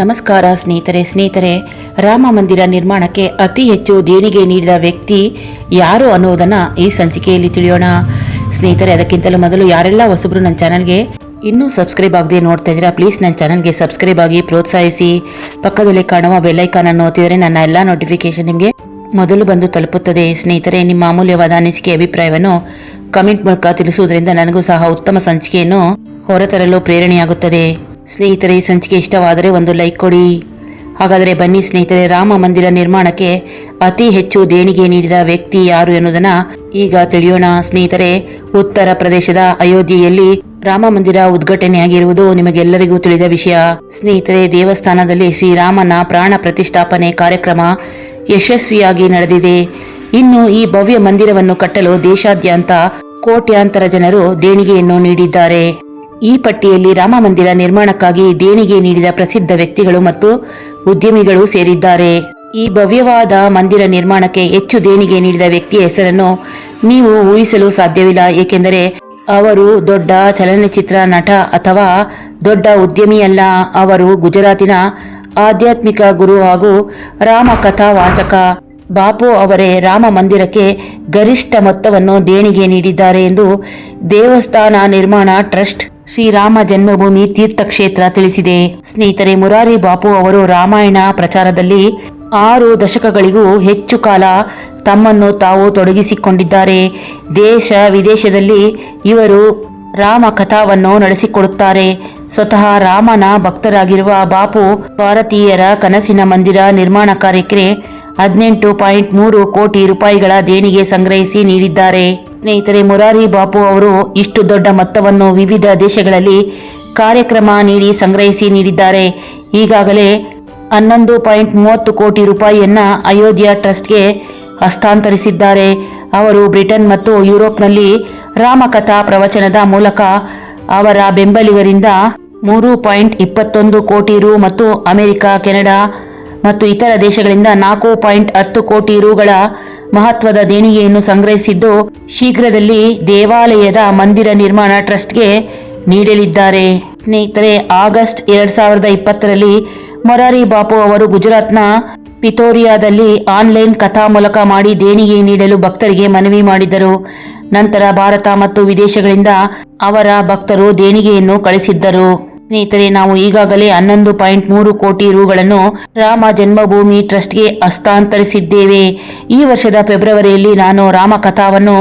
ನಮಸ್ಕಾರ ಸ್ನೇಹಿತರೆ ಸ್ನೇಹಿತರೆ. ರಾಮ ಮಂದಿರ ನಿರ್ಮಾಣಕ್ಕೆ ಅತಿ ಹೆಚ್ಚು ದೇಣಿಗೆ ನೀಡಿದ ವ್ಯಕ್ತಿ ಯಾರು ಅನ್ನೋದನ್ನ ಈ ಸಂಚಿಕೆಯಲ್ಲಿ ತಿಳಿಯೋಣ. ಸ್ನೇಹಿತರೆ, ಅದಕ್ಕಿಂತಲೂ ಮೊದಲು ಯಾರೆಲ್ಲ ಹೊಸಬ್ರು ನನ್ನ ಚಾನಲ್ಗೆ ಇನ್ನೂ ಸಬ್ಸ್ಕ್ರೈಬ್ ಆಗದೆ ನೋಡ್ತಾ ಇದ್ದೀರಾ, ಪ್ಲೀಸ್ ನನ್ನ ಚಾನಲ್ಗೆ ಸಬ್ಸ್ಕ್ರೈಬ್ ಆಗಿ ಪ್ರೋತ್ಸಾಹಿಸಿ. ಪಕ್ಕದಲ್ಲಿ ಕಾಣುವ ಬೆಲ್ಲೈಕಾನ್ ಅನ್ನು ಒತ್ತಿದರೆ ನನ್ನ ಎಲ್ಲ ನೋಟಿಫಿಕೇಶನ್ ನಿಮಗೆ ಮೊದಲು ಬಂದು ತಲುಪುತ್ತದೆ. ಸ್ನೇಹಿತರೆ, ನಿಮ್ಮ ಅಮೂಲ್ಯವಾದ ಅನಿಸಿಕೆ ಅಭಿಪ್ರಾಯವನ್ನು ಕಮೆಂಟ್ ಮೂಲಕ ತಿಳಿಸುವುದರಿಂದ ನನಗೂ ಸಹ ಉತ್ತಮ ಸಂಚಿಕೆಯನ್ನು ಹೊರತರಲು ಪ್ರೇರಣೆಯಾಗುತ್ತದೆ. ಸ್ನೇಹಿತರೆ, ಈ ಸಂಚಿಕೆ ಇಷ್ಟವಾದರೆ ಒಂದು ಲೈಕ್ ಕೊಡಿ. ಹಾಗಾದರೆ ಬನ್ನಿ ಸ್ನೇಹಿತರೆ, ರಾಮ ಮಂದಿರ ನಿರ್ಮಾಣಕ್ಕೆ ಅತಿ ಹೆಚ್ಚು ದೇಣಿಗೆ ನೀಡಿದ ವ್ಯಕ್ತಿ ಯಾರು ಎನ್ನುವುದನ್ನ ಈಗ ತಿಳಿಯೋಣ. ಸ್ನೇಹಿತರೆ, ಉತ್ತರ ಪ್ರದೇಶದ ಅಯೋಧ್ಯೆಯಲ್ಲಿ ರಾಮ ಮಂದಿರ ಉದ್ಘಾಟನೆಯಾಗಿರುವುದು ನಿಮಗೆಲ್ಲರಿಗೂ ತಿಳಿದ ವಿಷಯ. ಸ್ನೇಹಿತರೆ, ದೇವಸ್ಥಾನದಲ್ಲಿ ಶ್ರೀರಾಮನ ಪ್ರಾಣ ಪ್ರತಿಷ್ಠಾಪನೆ ಕಾರ್ಯಕ್ರಮ ಯಶಸ್ವಿಯಾಗಿ ನಡೆದಿದೆ. ಇನ್ನು ಈ ಭವ್ಯ ಮಂದಿರವನ್ನು ಕಟ್ಟಲು ದೇಶಾದ್ಯಂತ ಕೋಟ್ಯಾಂತರ ಜನರು ದೇಣಿಗೆಯನ್ನು ನೀಡಿದ್ದಾರೆ. ಈ ಪಟ್ಟಿಯಲ್ಲಿ ರಾಮ ಮಂದಿರ ನಿರ್ಮಾಣಕ್ಕಾಗಿ ದೇಣಿಗೆ ನೀಡಿದ ಪ್ರಸಿದ್ಧ ವ್ಯಕ್ತಿಗಳು ಮತ್ತು ಉದ್ಯಮಿಗಳು ಸೇರಿದ್ದಾರೆ. ಈ ಭವ್ಯವಾದ ಮಂದಿರ ನಿರ್ಮಾಣಕ್ಕೆ ಹೆಚ್ಚು ದೇಣಿಗೆ ನೀಡಿದ ವ್ಯಕ್ತಿಯ ಹೆಸರನ್ನು ನೀವು ಊಹಿಸಲು ಸಾಧ್ಯವಿಲ್ಲ, ಏಕೆಂದರೆ ಅವರು ದೊಡ್ಡ ಚಲನಚಿತ್ರ ನಟ ಅಥವಾ ದೊಡ್ಡ ಉದ್ಯಮಿಯಲ್ಲ. ಅವರು ಗುಜರಾತಿನ ಆಧ್ಯಾತ್ಮಿಕ ಗುರು ಹಾಗೂ ರಾಮ ಕಥಾ ವಾಚಕ ಬಾಪು ಅವರೇ ರಾಮ ಮಂದಿರಕ್ಕೆ ಗರಿಷ್ಠ ಮೊತ್ತವನ್ನು ದೇಣಿಗೆ ನೀಡಿದ್ದಾರೆ ಎಂದು ದೇವಸ್ಥಾನ ನಿರ್ಮಾಣ ಟ್ರಸ್ಟ್ ಶ್ರೀರಾಮ ಜನ್ಮಭೂಮಿ ತೀರ್ಥಕ್ಷೇತ್ರ ತಿಳಿಸಿದೆ. ಸ್ನೇಹಿತರೆ, ಮುರಾರಿ ಬಾಪು ಅವರು ರಾಮಾಯಣ ಪ್ರಚಾರದಲ್ಲಿ ಆರು ದಶಕಗಳಿಗೂ ಹೆಚ್ಚು ಕಾಲ ತಮ್ಮನ್ನು ತಾವು ತೊಡಗಿಸಿಕೊಂಡಿದ್ದಾರೆ. ದೇಶ ವಿದೇಶದಲ್ಲಿ ಇವರು ರಾಮ ಕಥಾವನ್ನು ನಡೆಸಿಕೊಡುತ್ತಾರೆ. ಸ್ವತಃ ರಾಮನ ಭಕ್ತರಾಗಿರುವ ಬಾಪು ಭಾರತೀಯರ ಕನಸಿನ ಮಂದಿರ ನಿರ್ಮಾಣ ಕಾರ್ಯಕ್ಕೆ ಹದಿನೆಂಟು ಪಾಯಿಂಟ್ ಮೂರು ಕೋಟಿ ರೂಪಾಯಿಗಳ ದೇಣಿಗೆ ಸಂಗ್ರಹಿಸಿ ನೀಡಿದ್ದಾರೆ. ಸ್ನೇಹಿತರೆ, ಮುರಾರಿ ಬಾಪು ಅವರು ಇಷ್ಟು ದೊಡ್ಡ ಮೊತ್ತವನ್ನು ವಿವಿಧ ದೇಶಗಳಲ್ಲಿ ಕಾರ್ಯಕ್ರಮ ನೀಡಿ ಸಂಗ್ರಹಿಸಿ ನೀಡಿದ್ದಾರೆ. ಈಗಾಗಲೇ ಹನ್ನೊಂದು ಪಾಯಿಂಟ್ ಮೂವತ್ತು ಕೋಟಿ ರೂಪಾಯಿಯನ್ನ ಅಯೋಧ್ಯ ಟ್ರಸ್ಟ್ಗೆ ಹಸ್ತಾಂತರಿಸಿದ್ದಾರೆ. ಅವರು ಬ್ರಿಟನ್ ಮತ್ತು ಯುರೋಪ್ನಲ್ಲಿ ರಾಮಕಥಾ ಪ್ರವಚನದ ಮೂಲಕ ಅವರ ಬೆಂಬಲಿಗರಿಂದ ಮೂರು ಪಾಯಿಂಟ್ ಇಪ್ಪತ್ತೊಂದು ಕೋಟಿ ರು ಮತ್ತು ಅಮೆರಿಕ, ಕೆನಡಾ ಮತ್ತು ಇತರ ದೇಶಗಳಿಂದ ನಾಲ್ಕು ಪಾಯಿಂಟ್ ಹತ್ತು ಕೋಟಿ ರುಗಳ ಮಹತ್ವದ ದೇಣಿಗೆಯನ್ನು ಸಂಗ್ರಹಿಸಿದ್ದು, ಶೀಘ್ರದಲ್ಲಿ ದೇವಾಲಯದ ಮಂದಿರ ನಿರ್ಮಾಣ ಟ್ರಸ್ಟ್ಗೆ ನೀಡಲಿದ್ದಾರೆ. ಸ್ನೇಹಿತರೆ, ಆಗಸ್ಟ್ ಎರಡ್ ಸಾವಿರದ ಇಪ್ಪತ್ತರಲ್ಲಿ ಮೊರಾರಿ ಬಾಪು ಅವರು ಗುಜರಾತ್ನ ಪಿತೋರಿಯಾದಲ್ಲಿ ಆನ್ಲೈನ್ ಕಥಾ ಮೂಲಕ ಮಾಡಿ ದೇಣಿಗೆ ನೀಡಲು ಭಕ್ತರಿಗೆ ಮನವಿ ಮಾಡಿದರು. ನಂತರ ಭಾರತ ಮತ್ತು ವಿದೇಶಗಳಿಂದ ಅವರ ಭಕ್ತರು ದೇಣಿಗೆಯನ್ನು ಕಳಿಸಿದ್ದರು. ಸ್ನೇಹಿತರೆ, ನಾವು ಈಗಾಗಲೇ ಹನ್ನೊಂದು ಪಾಯಿಂಟ್ ಮೂರು ಕೋಟಿ ರುಗಳನ್ನು ರಾಮ ಜನ್ಮಭೂಮಿ ಟ್ರಸ್ಟ್ಗೆ ಹಸ್ತಾಂತರಿಸಿದ್ದೇವೆ. ಈ ವರ್ಷದ ಫೆಬ್ರವರಿಯಲ್ಲಿ ನಾನು ರಾಮ ಕಥಾವನ್ನು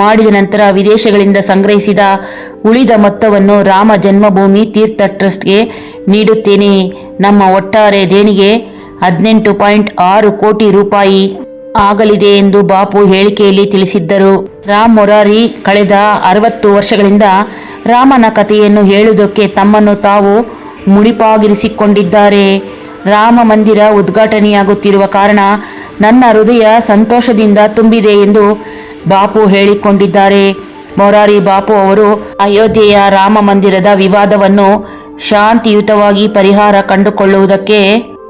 ಮಾಡಿದ ನಂತರ ವಿದೇಶಗಳಿಂದ ಸಂಗ್ರಹಿಸಿದ ಉಳಿದ ಮೊತ್ತವನ್ನು ರಾಮ ಜನ್ಮಭೂಮಿ ತೀರ್ಥ ಟ್ರಸ್ಟ್ಗೆ ನೀಡುತ್ತೇನೆ. ನಮ್ಮ ಒಟ್ಟಾರೆ ದೇಣಿಗೆ ಹದಿನೆಂಟು ಪಾಯಿಂಟ್ ಆರು ಕೋಟಿ ರೂಪಾಯಿ ಆಗಲಿದೆ ಎಂದು ಬಾಪು ಹೇಳಿಕೆಯಲ್ಲಿ ತಿಳಿಸಿದ್ದರು. ರಾಮ್ ಮೊರಾರಿ ಕಳೆದ ಅರವತ್ತು ವರ್ಷಗಳಿಂದ ರಾಮನ ಕಥೆಯನ್ನು ಹೇಳುವುದಕ್ಕೆ ತಮ್ಮನ್ನು ತಾವು ಮುಡಿಪಾಗಿರಿಸಿಕೊಂಡಿದ್ದಾರೆ. ರಾಮ ಮಂದಿರ ಉದ್ಘಾಟನೆಯಾಗುತ್ತಿರುವ ಕಾರಣ ನನ್ನ ಹೃದಯ ಸಂತೋಷದಿಂದ ತುಂಬಿದೆ ಎಂದು ಬಾಪು ಹೇಳಿಕೊಂಡಿದ್ದಾರೆ. ಮೊರಾರಿ ಬಾಪು ಅವರು ಅಯೋಧ್ಯೆಯ ರಾಮ ಮಂದಿರದ ವಿವಾದವನ್ನು ಶಾಂತಿಯುತವಾಗಿ ಪರಿಹಾರ ಕಂಡುಕೊಳ್ಳುವುದಕ್ಕೆ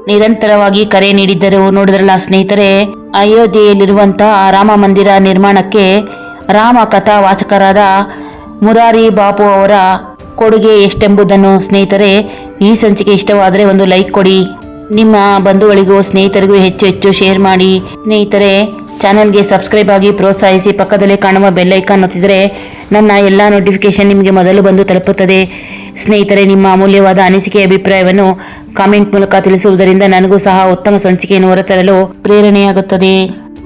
ನಿರಂತರವಾಗಿ ಕರೆ ನೀಡಿದ್ದರು. ನೋಡಿದ್ರಲ್ಲ ಸ್ನೇಹಿತರೆ, ಅಯೋಧ್ಯೆಯಲ್ಲಿರುವಂತಹ ರಾಮ ಮಂದಿರ ನಿರ್ಮಾಣಕ್ಕೆ ರಾಮ ಕಥಾ ವಾಚಕರಾದ ಮುರಾರಿ ಬಾಪು ಅವರ ಕೊಡುಗೆ ಎಷ್ಟೆಂಬುದನ್ನು ಸ್ನೇಹಿತರೆ, ಈ ಸಂಚಿಕೆ ಇಷ್ಟವಾದರೆ ಒಂದು ಲೈಕ್ ಕೊಡಿ. ನಿಮ್ಮ ಬಂಧುಗಳಿಗೂ ಸ್ನೇಹಿತರಿಗೂ ಹೆಚ್ಚು ಹೆಚ್ಚು ಶೇರ್ ಮಾಡಿ. ಸ್ನೇಹಿತರೆ, ಚಾನಲ್ಗೆ ಸಬ್ಸ್ಕ್ರೈಬ್ ಆಗಿ ಪ್ರೋತ್ಸಾಹಿಸಿ ಪಕ್ಕದಲ್ಲಿ ಕಾಣುವ ಬೆಲ್ ಐಕಾನ್ ಒತ್ತಿದರೆ ನನ್ನ ಎಲ್ಲ ನೋಟಿಫಿಕೇಶನ್ ನಿಮಗೆ ಮೊದಲು ಬಂದು ತಲುಪುತ್ತದೆ. ಸ್ನೇಹಿತರೆ, ನಿಮ್ಮ ಅಮೂಲ್ಯವಾದ ಅನಿಸಿಕೆ ಅಭಿಪ್ರಾಯವನ್ನು ಕಾಮೆಂಟ್ ಮೂಲಕ ತಿಳಿಸುವುದರಿಂದ ನನಗೂ ಸಹ ಉತ್ತಮ ಸಂಚಿಕೆಯನ್ನು ಹೊರತರಲು ಪ್ರೇರಣೆಯಾಗುತ್ತದೆ.